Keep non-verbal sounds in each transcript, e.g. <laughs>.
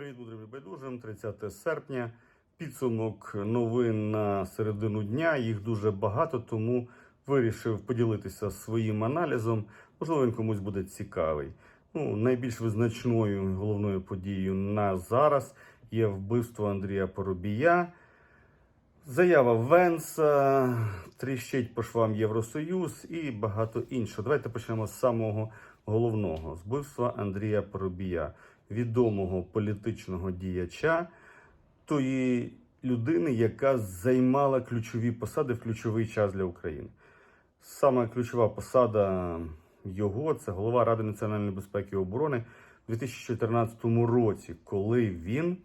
Привіт, мудрим і байдужим. 30 серпня. Підсумок новин на середину дня. Їх дуже багато, тому вирішив поділитися своїм аналізом. Можливо, він комусь буде цікавий. Ну, найбільш визначною головною подією на зараз є вбивство Андрія Поробія. Заява Венса, тріщить по швам Євросоюз і багато іншого. Давайте почнемо з самого головного з вбивства Андрія Поробія, відомого політичного діяча, тої людини, яка займала ключові посади в ключовий час для України. Саме ключова посада його це голова Ради національної безпеки і оборони у 2014 році, коли він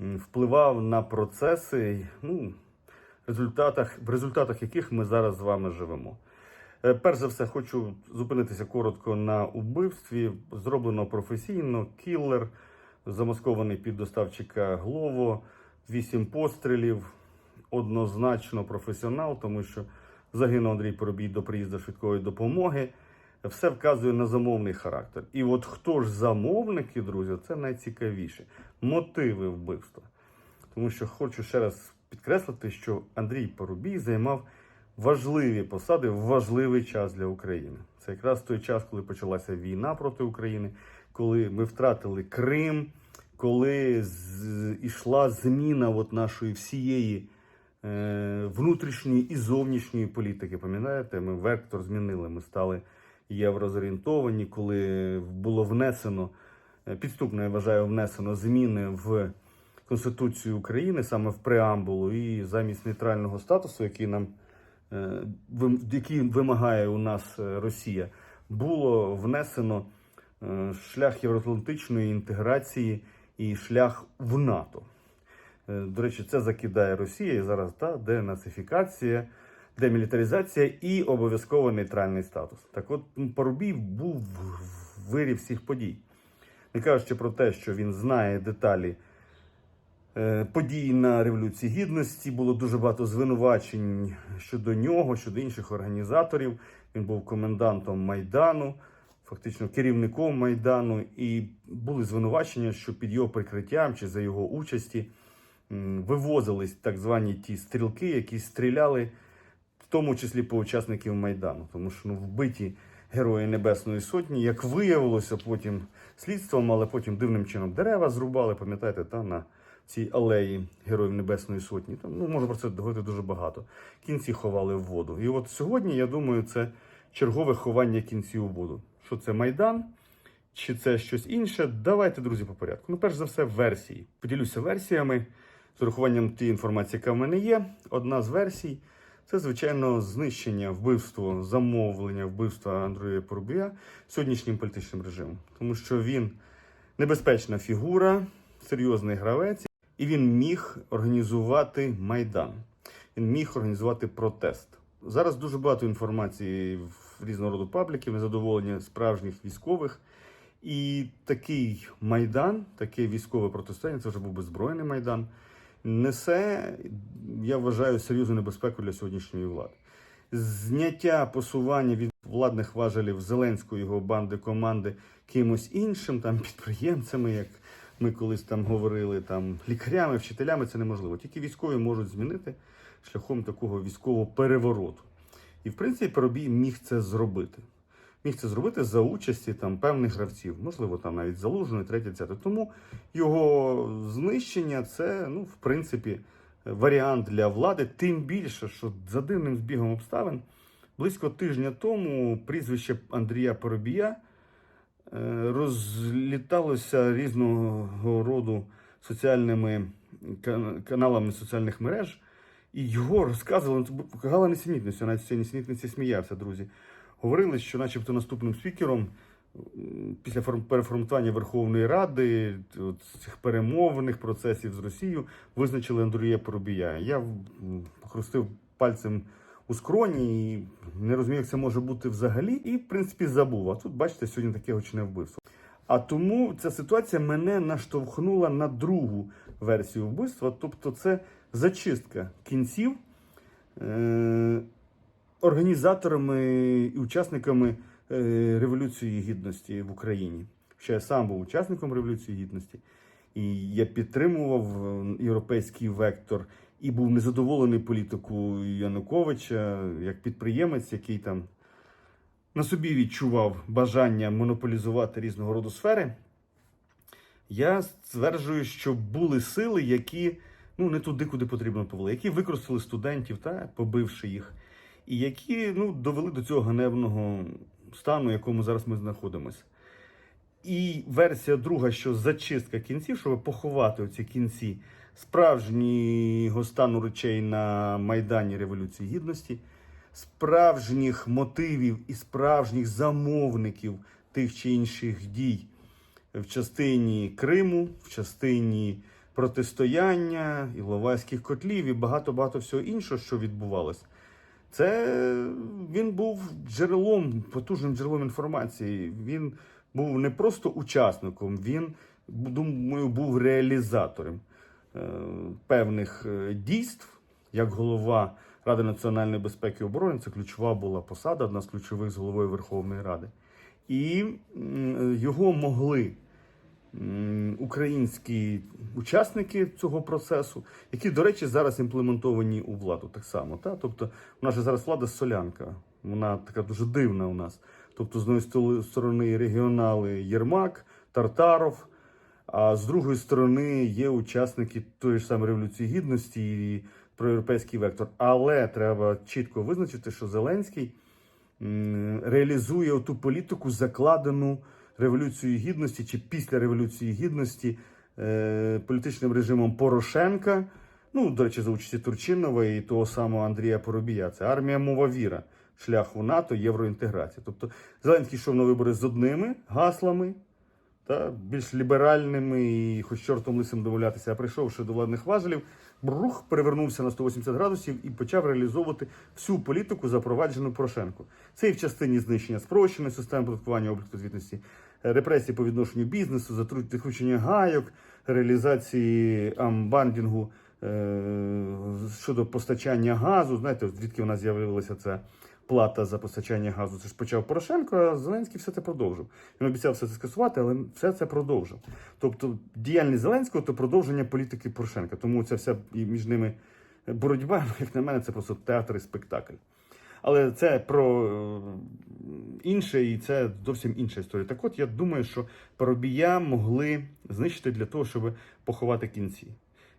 впливав на процеси, ну, результатах, в результатах яких ми зараз з вами живемо. Е, Перш за все, хочу зупинитися коротко на убивстві. Зроблено професійно. Кіллер, замаскований під доставчика Глово, вісім пострілів. Однозначно професіонал, тому що загинув Андрій Поробій до приїзду швидкої допомоги. Все вказує на замовний характер. І от хто ж замовники, друзі, це найцікавіше. Мотиви вбивства. Тому що хочу ще раз підкреслити, що Андрій Поробій займав важливі посади в важливий час для України. Це якраз той час, коли почалася війна проти України, коли ми втратили Крим, коли ішла зміна от нашої всієї е... внутрішньої і зовнішньої політики. Пам'ятаєте, ми вектор змінили. Ми стали єврозорієнтовані, коли було внесено е, підступно, я вважаю, внесено зміни в Конституцію України саме в преамбулу, і замість нейтрального статусу, який нам е, який вимагає у нас е, Росія, було внесено е, шлях євроатлантичної інтеграції і шлях в НАТО. До речі, це закидає Росія і зараз та денацифікація, демілітаризація і обов'язково нейтральний статус. Так от Парубій був в вирі всіх подій. Не кажучи про те, що він знає деталі подій на Революції Гідності, було дуже багато звинувачень щодо нього, щодо інших організаторів. Він був комендантом Майдану, фактично керівником Майдану, і були звинувачення, що під його прикриттям чи за його участі вивозились так звані ті стрілки, які стріляли, в тому числі по учасників Майдану, тому що ну, вбиті герої Небесної Сотні, як виявилося потім слідством, але потім дивним чином дерева зрубали, пам'ятаєте, та на цій алеї Героїв Небесної Сотні. Там, ну, можна про це говорити дуже багато. Кінці ховали в воду. І от сьогодні, я думаю, це чергове ховання кінців у воду. Що це Майдан? Чи це щось інше? Давайте, друзі, по порядку. Ну, перш за все, версії. Поділюся версіями з урахуванням тієї інформації, яка в мене є. Одна з версій це, звичайно, знищення, вбивство, замовлення вбивства Андрія Порубія сьогоднішнім політичним режимом. Тому що він небезпечна фігура, серйозний гравець, і він міг організувати майдан. Він міг організувати протест. Зараз дуже багато інформації в різного роду пабліків, незадоволення справжніх військових. І такий майдан, таке військове протистояння, це вже був беззбройний майдан, несе, я вважаю, серйозну небезпеку для сьогоднішньої влади. Зняття посування від владних важелів Зеленської його банди команди кимось іншим, там підприємцями, як ми колись там говорили, там лікарями, вчителями це неможливо. Тільки військові можуть змінити шляхом такого військового перевороту. І в принципі Парубій міг це зробити. Міг це зробити за участі там певних гравців, можливо, там навіть залужений, третє, десяте. Тому його знищення це, ну, в принципі, варіант для влади. Тим більше, що за дивним збігом обставин близько тижня тому прізвище Андрія Поробія е, розліталося різного роду соціальними каналами соціальних мереж. І його розказували, ну, це була несенітниця, навіть ця несенітниці сміявся, друзі. Говорили, що начебто наступним спікером після переформатування Верховної Ради, от цих перемовних процесів з Росією, визначили Андрія Поробія. Я м, похрустив пальцем у скроні і не розумію, як це може бути взагалі, і, в принципі, забув. А тут, бачите, сьогодні таке гучне вбивство. А тому ця ситуація мене наштовхнула на другу версію вбивства, тобто це зачистка кінців е- організаторами і учасниками е- Революції Гідності в Україні. Ще я сам був учасником Революції Гідності. І я підтримував е, європейський вектор і був незадоволений політикою Януковича як підприємець, який там на собі відчував бажання монополізувати різного роду сфери. Я стверджую, що були сили, які ну не туди, куди потрібно повели, які використали студентів, та побивши їх, і які ну довели до цього ганебного стану, в якому зараз ми знаходимося. І версія друга, що зачистка кінців, щоб поховати оці кінці справжнього стану речей на Майдані Революції Гідності, справжніх мотивів і справжніх замовників тих чи інших дій в частині Криму, в частині протистояння, Іловайських котлів і багато-багато всього іншого, що відбувалось. Це він був джерелом, потужним джерелом інформації. Він був не просто учасником, він, думаю, був реалізатором е, певних е, дійств, як голова Ради національної безпеки і оборони. Це ключова була посада, одна з ключових з головою Верховної Ради. І його могли українські учасники цього процесу, які, до речі, зараз імплементовані у владу так само. Та? Тобто, у нас же зараз влада солянка, вона така дуже дивна у нас. Тобто, з однієї сторони регіонали Єрмак, Тартаров, а з другої сторони є учасники тої ж самої революції гідності і проєвропейський вектор. Але треба чітко визначити, що Зеленський реалізує ту політику, закладену революцією гідності чи після революції гідності е, політичним режимом Порошенка. Ну, до речі, за участі Турчинова і того самого Андрія Поробія. Це армія мова віра, шлях у НАТО, євроінтеграція. Тобто Зеленський йшов на вибори з одними гаслами, та більш ліберальними і хоч чортом лисим домовлятися, а прийшовши до владних важелів, брух перевернувся на 180 градусів і почав реалізовувати всю політику, запроваджену Порошенко. Це і в частині знищення спрощеної системи податкування обліку звітності, репресії по відношенню бізнесу, закручення гайок, реалізації амбандінгу е, щодо постачання газу. Знаєте, звідки в нас з'явилася ця плата за постачання газу? Це ж почав Порошенко, а Зеленський все це продовжив. Він обіцяв все це скасувати, але все це продовжив. Тобто діяльність Зеленського то продовження політики Порошенка. Тому ця вся між ними боротьба, <laughs> як на мене, це просто театр і спектакль. Але це про е, інше, і це зовсім інша історія. Так от я думаю, що Парубія могли знищити для того, щоб поховати кінці.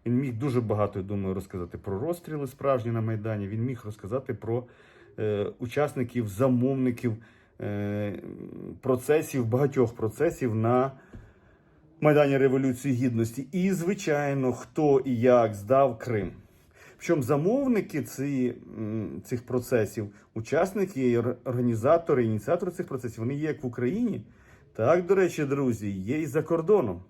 Він міг дуже багато, я думаю, розказати про розстріли справжні на Майдані. Він міг розказати про е, учасників, замовників е, процесів, багатьох процесів на Майдані Революції Гідності. І, звичайно, хто і як здав Крим. Причому замовники ці, цих процесів, учасники, організатори, ініціатори цих процесів, вони є як в Україні, так, до речі, друзі, є і за кордоном.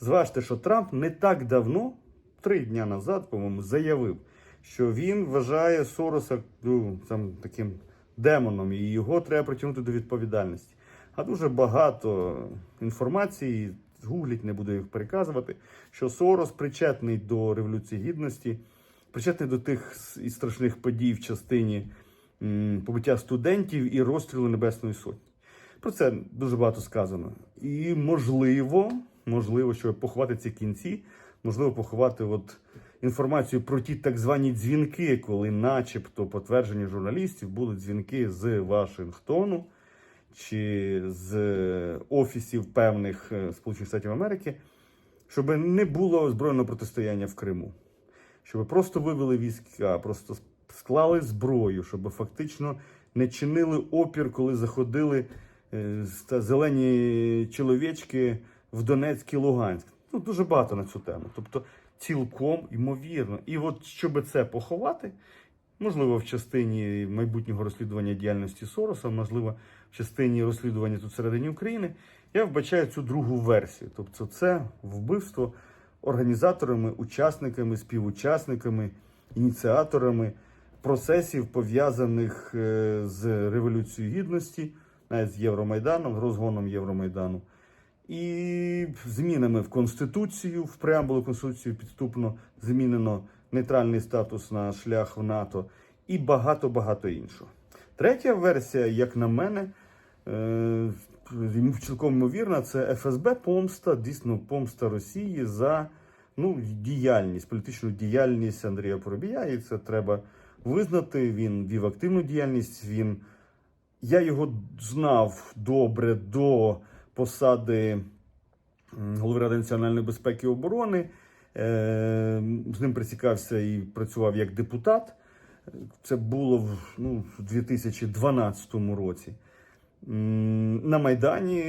Зважте, що Трамп не так давно, три дня назад, по-моєму, заявив, що він вважає Сороса ну, там, таким демоном, і його треба притягнути до відповідальності. А дуже багато інформації, гугліть, не буду їх переказувати, що Сорос причетний до Революції Гідності, причетний до тих і страшних подій в частині побиття студентів і розстрілу Небесної Сотні. Про це дуже багато сказано. І можливо, можливо, щоб поховати ці кінці, можливо, поховати от інформацію про ті так звані дзвінки, коли, начебто, потверджені журналістів, були дзвінки з Вашингтону чи з офісів певних е, Сполучених Штатів Америки, щоб не було збройного протистояння в Криму, щоб просто вивели війська, просто склали зброю, щоб фактично не чинили опір, коли заходили е, зелені чоловічки в Донецьк і Луганськ. Ну, дуже багато на цю тему. Тобто, цілком ймовірно. І от щоб це поховати, можливо, в частині майбутнього розслідування діяльності Сороса, можливо, в частині розслідування тут всередині України, я вбачаю цю другу версію. Тобто, це вбивство організаторами, учасниками, співучасниками, ініціаторами процесів, пов'язаних е, з Революцією Гідності, навіть з Євромайданом, розгоном Євромайдану. І змінами в Конституцію, в преамбулу Конституції підступно змінено нейтральний статус на шлях в НАТО і багато-багато іншого. Третя версія, як на мене, е, цілком ймовірно, це ФСБ помста, дійсно помста Росії за ну, діяльність, політичну діяльність Андрія Поробія. І це треба визнати. Він вів активну діяльність. Він я його знав добре до посади голови Ради національної безпеки і оборони. Е, З ним присікався і працював як депутат. Це було в, ну, в 2012 році. На Майдані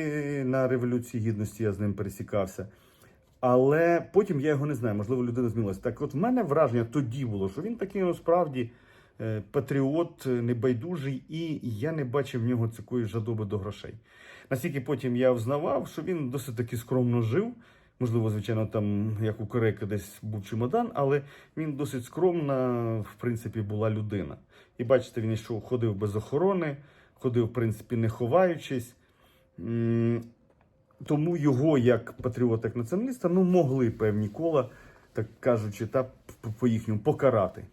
на Революції Гідності я з ним пересікався. Але потім я його не знаю, можливо, людина змінилася. Так от в мене враження тоді було, що він такий насправді е, патріот, е, небайдужий, і я не бачив в нього такої жадоби до грошей. Наскільки потім я взнавав, що він досить таки скромно жив. Можливо, звичайно, там, як у Корейка, десь був чемодан, але він досить скромна, в принципі, була людина. І бачите, він йшов, ходив без охорони, ходив, в принципі, не ховаючись. Тому його, як патріота, як націоналіста, ну, могли певні кола, так кажучи, та по їхньому покарати.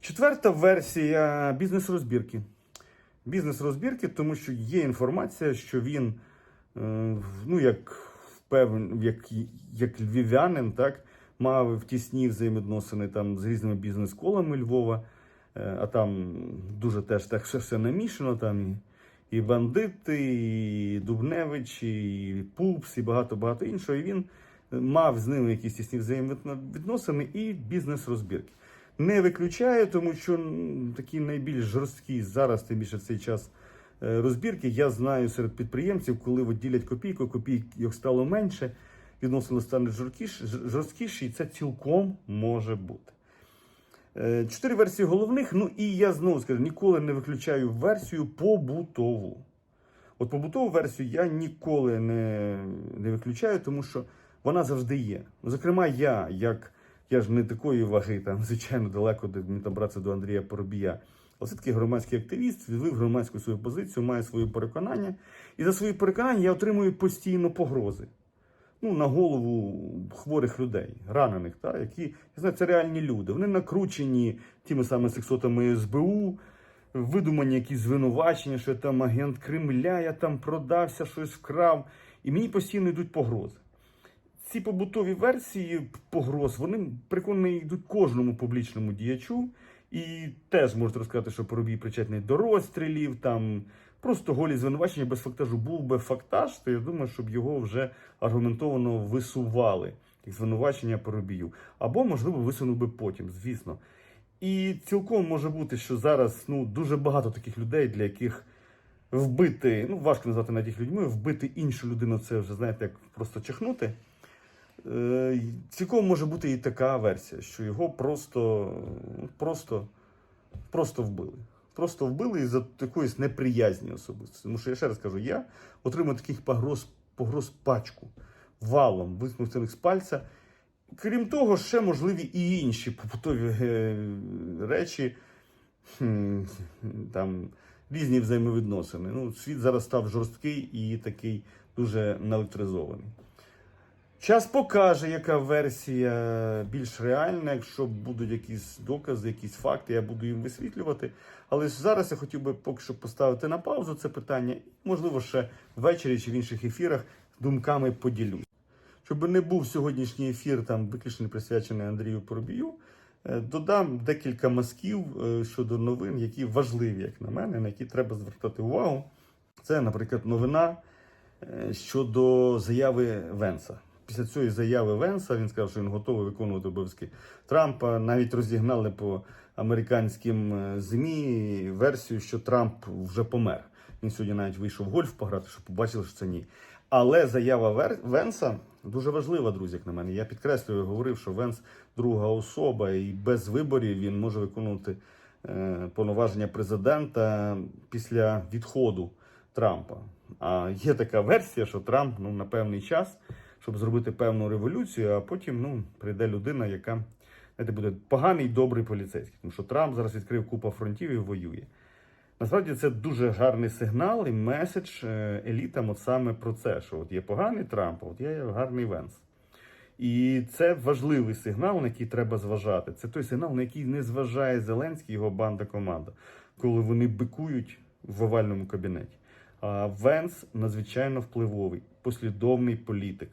Четверта версія бізнес-розбірки. Бізнес-розбірки, тому що є інформація, що він, е, ну, як певен, як, як львів'янин, так, мав тісні взаємодносини там з різними бізнес-колами Львова, а там дуже теж так все, все намішано. Там і, і бандити, і Дубневич, і Пупс, і багато-багато іншого. І він мав з ними якісь тісні взаємовідносини і бізнес-розбірки. Не виключаю, тому що такі найбільш жорсткі зараз, тим більше в цей час е, розбірки, я знаю серед підприємців, коли от ділять копійку, копійок стало менше, відносини жорсткіші, жорсткіші, і це цілком може бути. Е, Чотири версії головних. Ну і я знову скажу, ніколи не виключаю версію побутову. От побутову версію я ніколи не, не виключаю, тому що вона завжди є. Зокрема, я, як я ж не такої ваги, там, <laughs> звичайно, далеко мені там братися до Андрія Поробія. Але все-таки громадський активіст, відвив громадську свою позицію, має свої переконання. І за свої переконання я отримую постійно погрози. Ну, на голову хворих людей, ранених, та, які, я знаю, це реальні люди. Вони накручені тими самими сексотами СБУ, видумані якісь звинувачення, що я там агент Кремля, я там продався, щось вкрав. І мені постійно йдуть погрози. Ці побутові версії погроз, вони прикольно йдуть кожному публічному діячу. І теж можете розказати, що Поробій причетний до розстрілів, там просто голі звинувачення без фактажу. Був би фактаж, то я думаю, щоб його вже аргументовано висували, як звинувачення Поробію. Або, можливо, висунув би потім, звісно. І цілком може бути, що зараз ну, дуже багато таких людей, для яких вбити, ну важко назвати навіть їх людьми, вбити іншу людину, це вже знаєте, як просто чихнути. Е, Цілком може бути і така версія, що його просто, просто, просто вбили. Просто вбили із-за якоїсь неприязні особисто. Тому що я ще раз кажу, я отримав таких погроз, погроз пачку валом, висмоктаних з пальця. Крім того, ще можливі і інші побутові е, речі, там різні взаємовідносини. Ну, світ зараз став жорсткий і такий дуже наелектризований. Час покаже, яка версія більш реальна. Якщо будуть якісь докази, якісь факти, я буду їм висвітлювати. Але ж зараз я хотів би поки що поставити на паузу це питання, можливо, ще ввечері чи в інших ефірах думками поділюсь. Щоб не був сьогоднішній ефір там виключно присвячений Андрію Поробію, е, додам декілька мазків е, щодо новин, які важливі, як на мене, на які треба звертати увагу. Це, наприклад, новина е, щодо заяви Венса. Після цієї заяви Венса він сказав, що він готовий виконувати обов'язки Трампа. Навіть розігнали по американським е, ЗМІ версію, що Трамп вже помер. Він сьогодні навіть вийшов в гольф пограти, щоб побачили, що це ні. Але заява. Венса дуже важлива, друзі, як на мене. Я підкреслюю, говорив, що Венс друга особа, і без виборів він може виконувати е, повноваження президента після відходу Трампа. А є така версія, що Трамп ну, на певний час, щоб зробити певну революцію, а потім ну, прийде людина, яка знаєте, буде поганий добрий поліцейський. Тому що Трамп зараз відкрив купу фронтів і воює. Насправді це дуже гарний сигнал і меседж е, елітам от саме про це, що от є поганий Трамп, а от є гарний Венс. І це важливий сигнал, на який треба зважати. Це той сигнал, на який не зважає Зеленський і його банда команда, коли вони бикують в овальному кабінеті. А Венс надзвичайно впливовий, послідовний політик,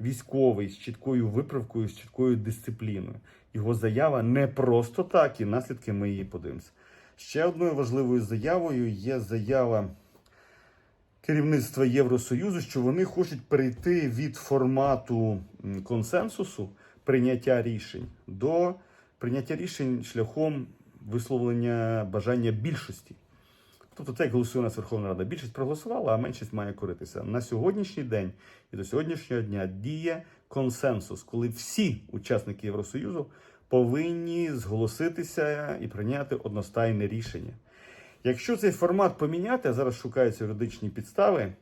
військовий з чіткою виправкою, з чіткою дисципліною. Його заява не просто так, і наслідки ми її подивимося. Ще одною важливою заявою є заява керівництва Євросоюзу, що вони хочуть перейти від формату консенсусу прийняття рішень до прийняття рішень шляхом висловлення бажання більшості. Тобто, це як голосує у нас Верховна Рада. Більшість проголосувала, а меншість має коритися. На сьогоднішній день і до сьогоднішнього дня діє консенсус, коли всі учасники Євросоюзу повинні зголоситися і прийняти одностайне рішення. Якщо цей формат поміняти, а зараз шукаються юридичні підстави,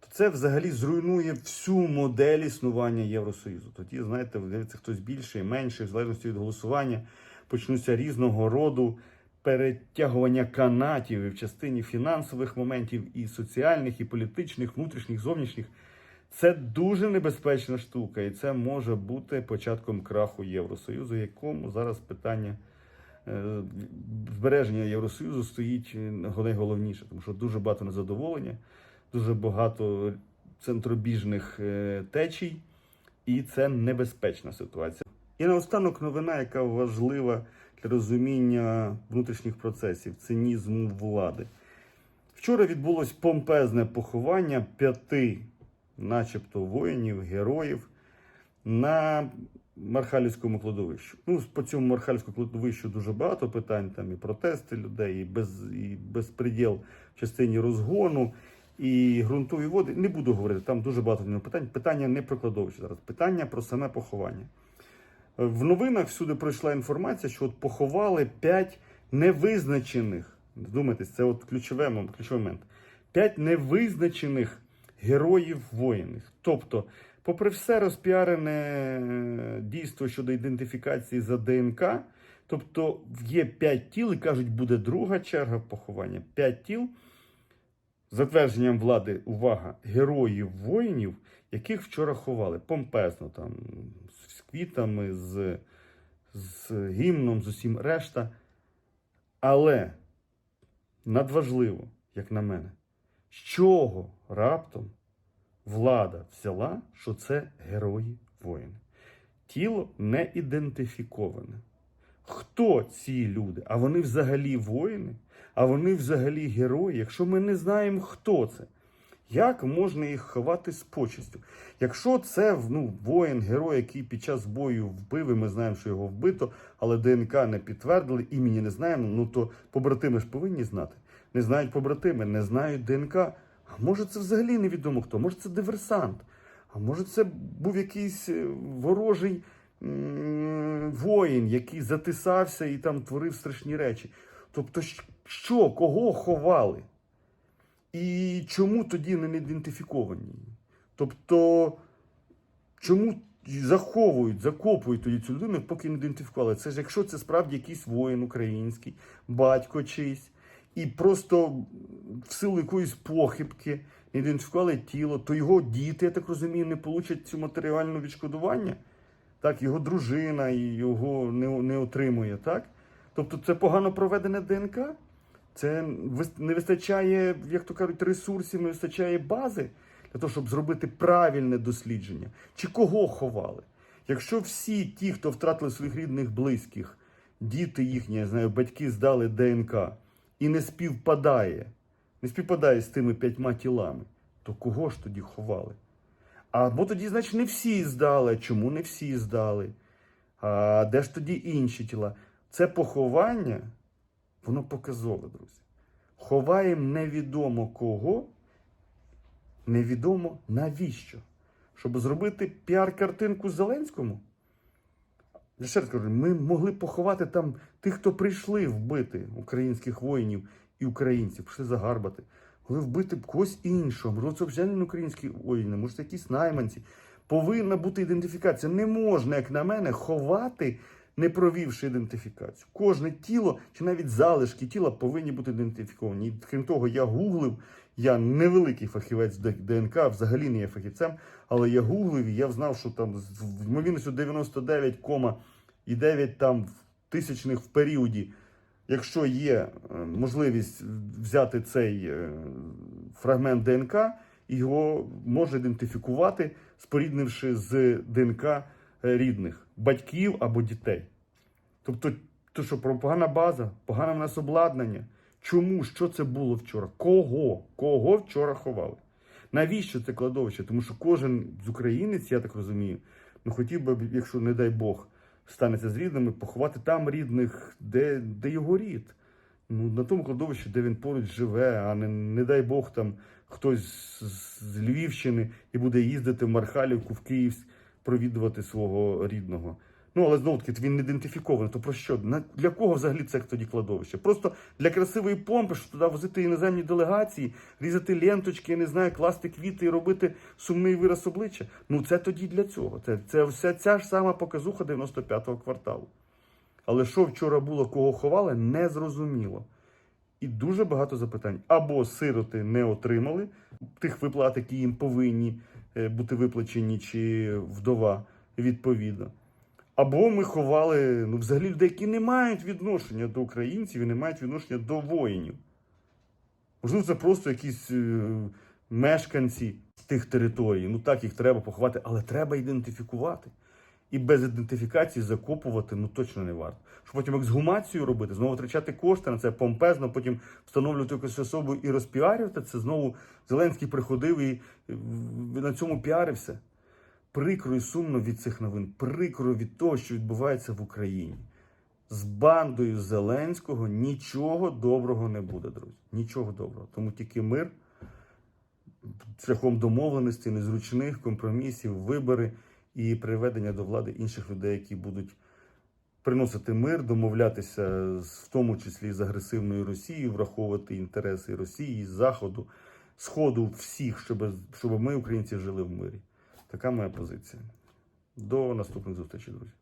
то це взагалі зруйнує всю модель існування Євросоюзу. Тоді, знаєте, виявиться хтось більше і менше, в залежності від голосування, почнуться різного роду перетягування канатів і в частині фінансових моментів, і соціальних, і політичних, внутрішніх, зовнішніх. Це дуже небезпечна штука, і це може бути початком краху Євросоюзу, якому зараз питання е, збереження Євросоюзу стоїть е, найголовніше, тому що дуже багато незадоволення, дуже багато центробіжних е, течій, і це небезпечна ситуація. І наостанок новина, яка важлива розуміння внутрішніх процесів, цинізму влади. Вчора відбулось помпезне поховання п'яти, начебто, воїнів, героїв на Мархалівському кладовищу. Ну, по цьому Мархалівському кладовищу дуже багато питань, там і протести людей, і, без, і безпреділ в частині розгону, і ґрунтові води. Не буду говорити, там дуже багато питань. Питання не про кладовище зараз, питання про саме поховання. В новинах всюди пройшла інформація, що от поховали 5 невизначених. Думайтесь, це от ключовий, ключовий момент. 5 невизначених героїв воїнів. Тобто, попри все розпіарене е, дійство щодо ідентифікації за ДНК, тобто є 5 тіл, і кажуть, буде друга черга поховання. 5 тіл. Затвердженням влади, увага, героїв воїнів, яких вчора ховали помпезно, там, з квітами, з, з гімном, з усім решта. Але надважливо, як на мене, з чого раптом влада взяла, що це герої воїни. Тіло не ідентифіковане. Хто ці люди? А вони взагалі воїни? А вони взагалі герої? Якщо ми не знаємо, хто це, як можна їх ховати з почестю? Якщо це ну, воїн, герой, який під час бою вбив, і ми знаємо, що його вбито, але ДНК не підтвердили, імені не знаємо, ну то побратими ж повинні знати. Не знають побратими, не знають ДНК. А може це взагалі невідомо хто? Може це диверсант? А може це був якийсь е, ворожий воїн, який затисався і там творив страшні речі. Тобто, що, кого ховали? І чому тоді не ідентифіковані? Тобто, чому заховують, закопують тоді цю людину, поки не ідентифікували? Це ж якщо це справді якийсь воїн український, батько чийсь, і просто в силу якоїсь похибки не ідентифікували тіло, то його діти, я так розумію, не получать цю матеріальну відшкодування. Так, його дружина його не, не отримує, так? Тобто це погано проведене ДНК? Це не вистачає, як то кажуть, ресурсів, не вистачає бази для того, щоб зробити правильне дослідження. Чи кого ховали? Якщо всі ті, хто втратили своїх рідних близьких, діти їхні, я знаю, батьки здали ДНК і не співпадає, не співпадає з тими п'ятьма тілами, то кого ж тоді ховали? Або тоді, значить, не всі здали. Чому не всі здали? А де ж тоді інші тіла? Це поховання, воно показове, друзі. Ховаємо невідомо кого, невідомо навіщо. Щоб зробити піар-картинку Зеленському. Я ще раз кажу, ми могли поховати там тих, хто прийшли вбити українських воїнів і українців, прийшли загарбати. Могли вбити когось іншого. Можливо, це взагалі не українські воїни, може, це якісь найманці. Повинна бути ідентифікація. Не можна, як на мене, ховати, не провівши ідентифікацію. Кожне тіло чи навіть залишки тіла повинні бути ідентифіковані. Крім того, я гуглив, я невеликий фахівець ДНК, взагалі не є фахівцем, але я гуглив і я знав, що там з ймовірністю 99,9 там в тисячних в періоді якщо є е, можливість взяти цей е, фрагмент ДНК, його можна ідентифікувати, споріднивши з ДНК рідних батьків або дітей. Тобто, то що погана база, погане в нас обладнання. Чому? Що це було вчора? Кого? Кого вчора ховали? Навіщо це кладовище? Тому що кожен з українець, я так розумію, ну хотів би, якщо не дай Бог, станеться з рідними, поховати там рідних, де, де його рід. Ну, на тому кладовищі, де він поруч живе, а не, не дай Бог там хтось з, з Львівщини і буде їздити в Мархалівку, в Київ провідувати свого рідного. Ну, але знову таки він не ідентифікований. То про що? Для кого взагалі це тоді кладовище? Просто для красивої помпи, щоб туди возити іноземні делегації, різати ленточки, я не знаю, класти квіти і робити сумний вираз обличчя. Ну це тоді для цього. Це, це вся ця ж сама показуха 95-го кварталу. Але що вчора було, кого ховали, не зрозуміло. І дуже багато запитань. Або сироти не отримали тих виплат, які їм повинні бути виплачені, чи вдова відповідно. Або ми ховали ну, взагалі людей, які не мають відношення до українців і не мають відношення до воїнів. Можливо, це просто якісь е, мешканці тих територій. Ну так їх треба поховати, але треба ідентифікувати. І без ідентифікації закопувати ну точно не варто. Щоб потім ексгумацію робити, знову витрачати кошти на це помпезно, потім встановлювати якусь особу і розпіарювати. Це знову Зеленський приходив і на цьому піарився. Прикро і сумно від цих новин, прикро від того, що відбувається в Україні. З бандою Зеленського нічого доброго не буде, друзі. Нічого доброго. Тому тільки мир шляхом домовленості, незручних компромісів, вибори і приведення до влади інших людей, які будуть приносити мир, домовлятися з- в тому числі з агресивною Росією, враховувати інтереси Росії, Заходу, Сходу, всіх, щоб, щоб ми, українці, жили в мирі. Така моя позиція. До наступних зустрічей, друзі.